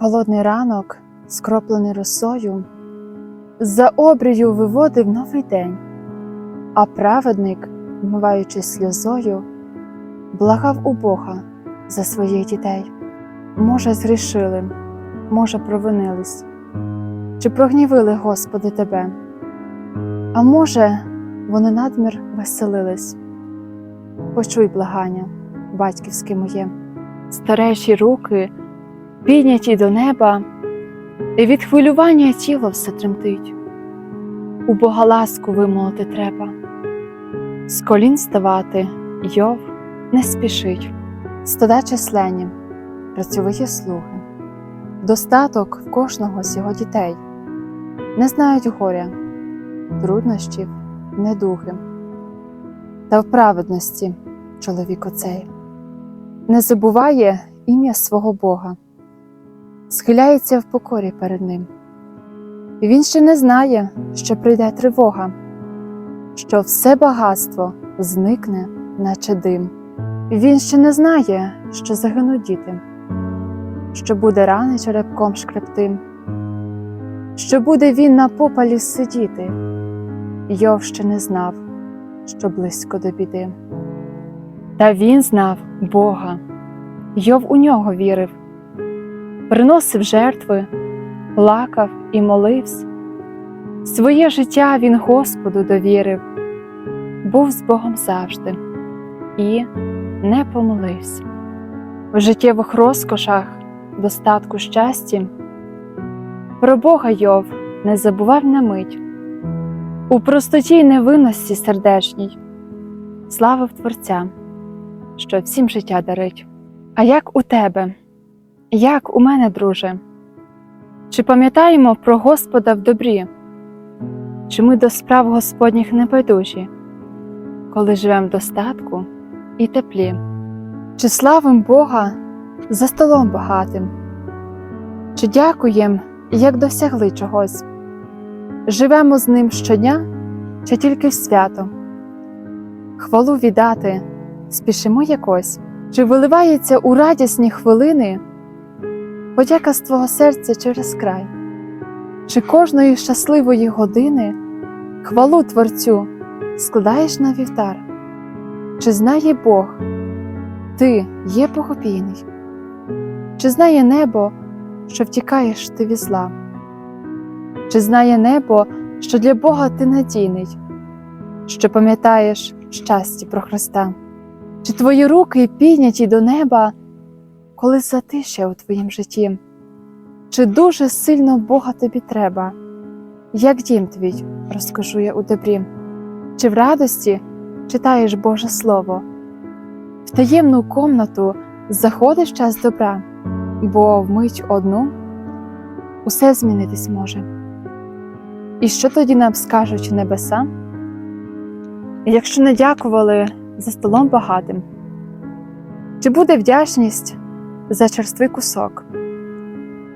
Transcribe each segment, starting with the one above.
Холодний ранок, скроплений росою, за обрію виводив новий день, а праведник, вмиваючись сльозою, благав у Бога за своїх дітей. Може, згрішили, може, провинились, чи прогнівили, Господи, Тебе, а може, вони надмір веселились. Почуй благання, батьківське моє, старечі руки, підняті до неба, і від хвилювання тіло все тремтить. У Бога ласку вимолити треба, з колін ставати Йов не спішить, стада численні, працьовиті слуги, достаток в кожного з його дітей, не знають горя, труднощів, недуги, та в праведності чоловік оцей. Не забуває ім'я свого Бога, схиляється в покорі перед ним. Він ще не знає, що прийде тривога, що все багатство зникне, наче дим. Він ще не знає, що загинуть діти, що буде рани черепком шкребтим, що буде він на попалі сидіти, Йов ще не знав, що близько до біди. Та він знав Бога, Йов у нього вірив, приносив жертви, плакав і молився. Своє життя він Господу довірив, був з Богом завжди і не помолився. В життєвих розкошах, достатку щастя, про Бога Йов не забував на мить, у простоті й невинності сердечній, славив Творця, що всім життя дарить. А як у тебе, як у мене, друже? Чи пам'ятаємо про Господа в добрі? Чи ми до справ Господніх не байдужі, коли живемо в достатку і теплі? Чи славим Бога за столом багатим? Чи дякуєм, як досягли чогось? Живемо з ним щодня чи тільки в свято? Хвалу віддати спішимо якось, чи виливається у радісні хвилини подяка з твого серця через край? Чи кожної щасливої години хвалу Творцю складаєш на вівтар? Чи знає Бог, ти є богопійний? Чи знає небо, що втікаєш ти від зла? Чи знає небо, що для Бога ти надійний, що пам'ятаєш щастя про Христа? Чи твої руки підняті до неба, коли затише у твоїм житті? Чи дуже сильно Бога тобі треба, як дім твій розкажу я у добрі? Чи в радості читаєш Боже Слово? В таємну комнату заходиш час добра, бо вмить одну усе змінитись може. І що тоді нам скажуть небеса? Якщо не дякували за столом багатим, чи буде вдячність за черствий кусок?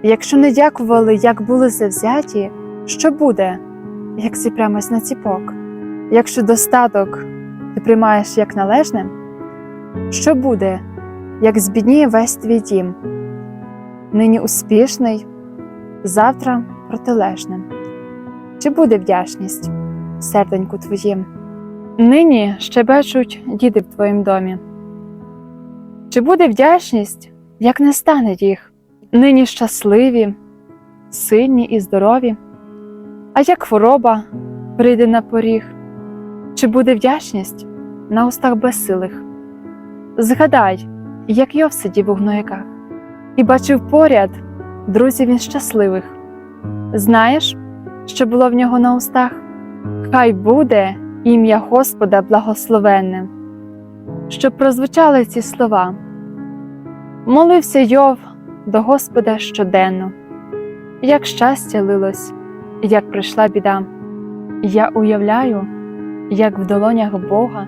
Якщо не дякували, як були завзяті, що буде, як зіпрямось на ціпок? Якщо достаток ти приймаєш як належне, що буде, як збідніє весь твій дім? Нині успішний, завтра протилежним. Чи буде вдячність, серденьку твоїм? Нині щебечуть діти в твоїм домі. Чи буде вдячність, як не стане їх? Нині щасливі, сильні і здорові, а як хвороба прийде на поріг, чи буде вдячність на устах безсилих? Згадай, як Йов сидів у гнояках, і бачив поряд друзів він щасливих. Знаєш, що було в нього на устах? Хай буде ім'я Господа благословенне, щоб прозвучали ці слова. Молився Йов до Господа щоденно, як щастя лилось, як прийшла біда. Я уявляю, як в долонях Бога,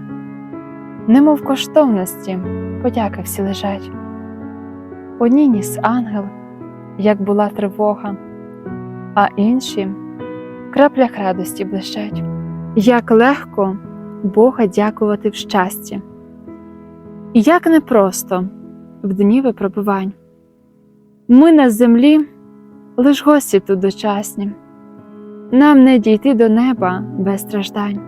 немов коштовності, подяки всі лежать. Одні ніс ангел, як була тривога, а інші в краплях радості блищать. Як легко Бога дякувати в щасті, як непросто в дні випробувань. Ми на землі лиш гості тут дочасні, нам не дійти до неба без страждань.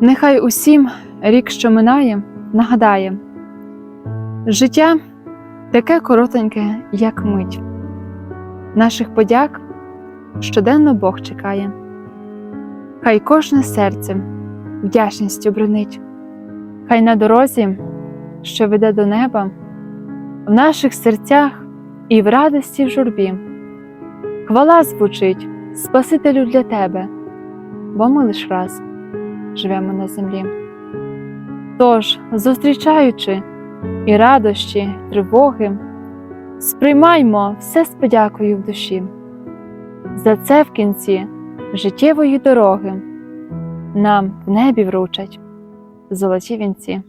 Нехай усім рік, що минає, нагадає життя таке коротеньке, як мить. Наших подяк щоденно Бог чекає. Хай кожне серце вдячністю бренить, хай на дорозі, що веде до неба, в наших серцях і в радості в журбі. Хвала звучить Спасителю для тебе, бо ми лиш раз живемо на землі. Тож, зустрічаючи і радощі, й тривоги, сприймаймо все з подякою в душі. За це в кінці життєвої дороги нам в небі вручать золоті вінці.